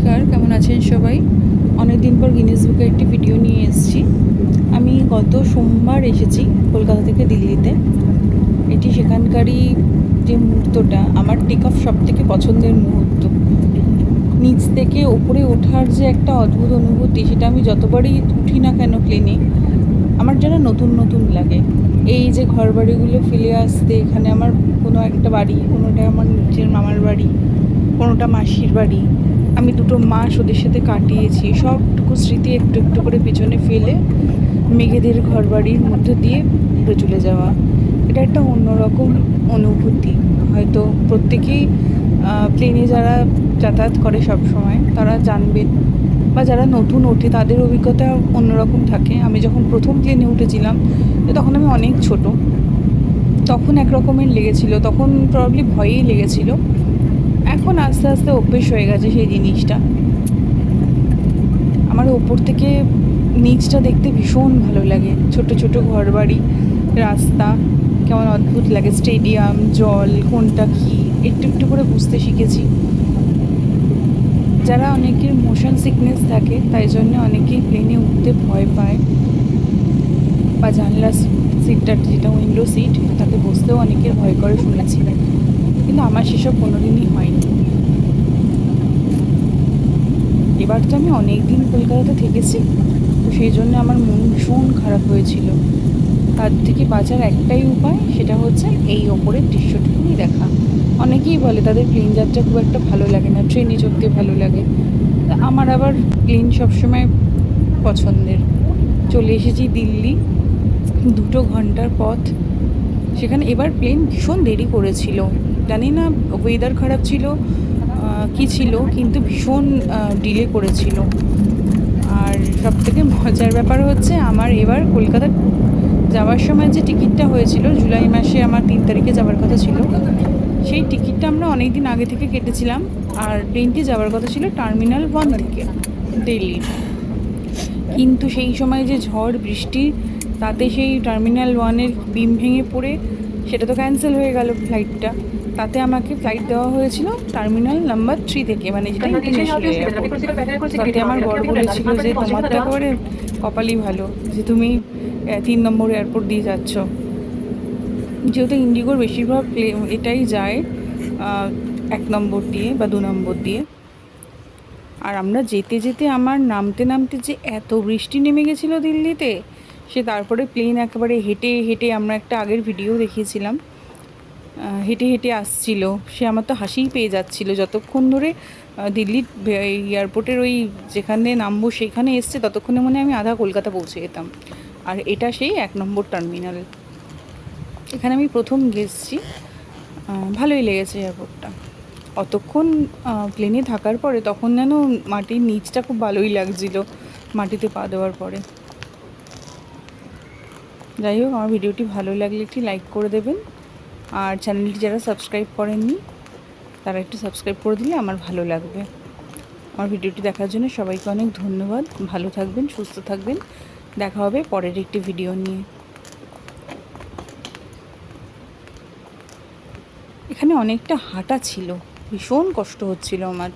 নমস্কার, কেমন আছেন সবাই? অনেক দিন পর গিনেস বুকে একটি ভিডিও নিয়ে এসেছি। আমি গত সোমবার এসেছি কলকাতা থেকে দিল্লিতে। এটি সেখানকারই যে মুহূর্তটা, আমার টেক অফ সব থেকে পছন্দের মুহূর্ত। নিচ থেকে ওপরে ওঠার যে একটা অদ্ভুত অনুভূতি, সেটা আমি যতবারই উঠি না কেন প্লেনে আমার যেন নতুন নতুন লাগে। এই যে ঘর বাড়িগুলো ফেলে আসতে, এখানে আমার কোনো একটা বাড়ি, কোনোটা আমার নিজের মামার বাড়ি কোনোটা মাসির বাড়ি। আমি দুটো মাস ওদের সাথে কাটিয়েছি। সবটুকু স্মৃতি একটু একটু করে পিছনে ফেলে মেঘেদের ঘর বাড়ির মধ্যে দিয়ে উড়ে চলে যাওয়া। এটা একটা অন্যরকম অনুভূতি। হয়তো প্রত্যেকেই প্লেনে যারা যাতায়াত করে সব সময় তারা জানবেন বা যারা নতুন ওঠে, তাদের অভিজ্ঞতা অন্যরকম থাকে। আমি যখন প্রথম প্লেনে উঠেছিলাম তখন আমি অনেক ছোট। তখন এক রকমের লেগেছিল। তখন প্রবলি ভয়েই লেগেছিল। এখন আস্তে আস্তে অভ্যেস হয়ে গেছে সেই জিনিসটা। আমার ওপর থেকে নিচটা দেখতে ভীষণ ভালো লাগে। ছোট ছোট ঘরবাড়ি, রাস্তা, কেমন অদ্ভুত লাগে। স্টেডিয়াম, জল, কোনটা কী? একটু একটু করে বুঝতে শিখেছি। যারা অনেকের মোশন সিকনেস থাকে, তাই জন্য অনেকেই প্লেনে উঠতে ভয় পায়। বা জানলা সিটটা যেটা উইন্ডো সিট তাতে বসতেও অনেকের ভয় করে শুনেছি। কিন্তু আমার সেসব কোনোদিনই হয়নি। এবার তো আমি অনেক দিন কলকাতাতে থেকেছি, তো সেই জন্য আমার মন ভীষণ খারাপ হয়েছিল। তার থেকে বাঁচার একটাই উপায় সেটা হচ্ছে এই ওপরের দৃশ্যটুকুনি দেখা। অনেকেই বলে তাদের প্লেন যাত্রা খুব একটা ভালো লাগে না, ট্রেনে চড়তে ভালো লাগে। আমার আবার প্লেন সবসময় পছন্দের। চলে এসেছি দিল্লি, দুটো ঘণ্টার পথ। সেখানে এবার প্লেন ভীষণ দেরি করেছিল। জানি না ওয়েদার খারাপ ছিল কি ছিল, কিন্তু ভীষণ ডিলে করেছিল। আর সব থেকে মজার ব্যাপার হচ্ছে, আমার এবার কলকাতা যাওয়ার সময় যে টিকিটটা হয়েছিল, জুলাই মাসে আমার তিন তারিখে যাওয়ার কথা ছিল, সেই টিকিটটা আমরা অনেক দিন আগে থেকে কেটেছিলাম, আর ট্রেনটি যাওয়ার কথা ছিল টার্মিনাল ওয়ান থেকে দিল্লি। কিন্তু সেই সময় যে ঝড়, বৃষ্টি, তাতে সেই টার্মিনাল ওয়ানের বিম ভেঙে পড়ে, সেটা তো ক্যান্সেল হয়ে গেল ফ্লাইটটা তাতে আমাকে ফ্লাইট দেওয়া হয়েছিল টার্মিনাল নাম্বার থ্রি থেকে মানে যেটা ইন্টারন্যাশনাল এয়ারপোর্ট তাতে আমার বড় বলেছিল যে তোমার তো একেবারে কপালই ভালো যে তুমি তিন নম্বর এয়ারপোর্ট দিয়ে যাচ্ছ। যেহেতু ইন্ডিগোর বেশিরভাগ এটাই যায় এক নম্বর দিয়ে বা দু নম্বর দিয়ে। আর আমরা যেতে যেতে আমার নামতে নামতে যে এত বৃষ্টি নেমে গেছিল দিল্লিতে সে তারপরে প্লেন একেবারে হেঁটে হেঁটে আমরা একটা আগের ভিডিও দেখিয়েছিলাম হেঁটে হেঁটে আসছিল। সে আমার তো হাসিই পেয়ে যাচ্ছিল। যতক্ষণ ধরে দিল্লির এয়ারপোর্টের ওই যেখানে নামবো সেখানে এসছে ততক্ষণে মনে আমি আধা কলকাতা পৌঁছে যেতাম। আর এটা সেই এক নম্বর টার্মিনাল। এখানে আমি প্রথম গেছি। ভালোই লেগেছে এয়ারপোর্টটা। অতক্ষণ প্লেনে থাকার পরে তখন যেন মাটির নিচটা খুব ভালোই লাগছিল, মাটিতে পা দেওয়ার পরে। যাই হোক, আমার ভিডিওটি ভালো লাগলে একটি লাইক করে দেবেন। আর চ্যানেলটি যারা সাবস্ক্রাইব করেননি, তারা একটু সাবস্ক্রাইব করে দিলে আমার ভালো লাগবে। আমার ভিডিওটি দেখার জন্য সবাইকে অনেক ধন্যবাদ। ভালো থাকবেন, সুস্থ থাকবেন। দেখা হবে পরের একটি ভিডিও নিয়ে। এখানে অনেকটা হাঁটা ছিল। ভীষণ কষ্ট হচ্ছিল আমার।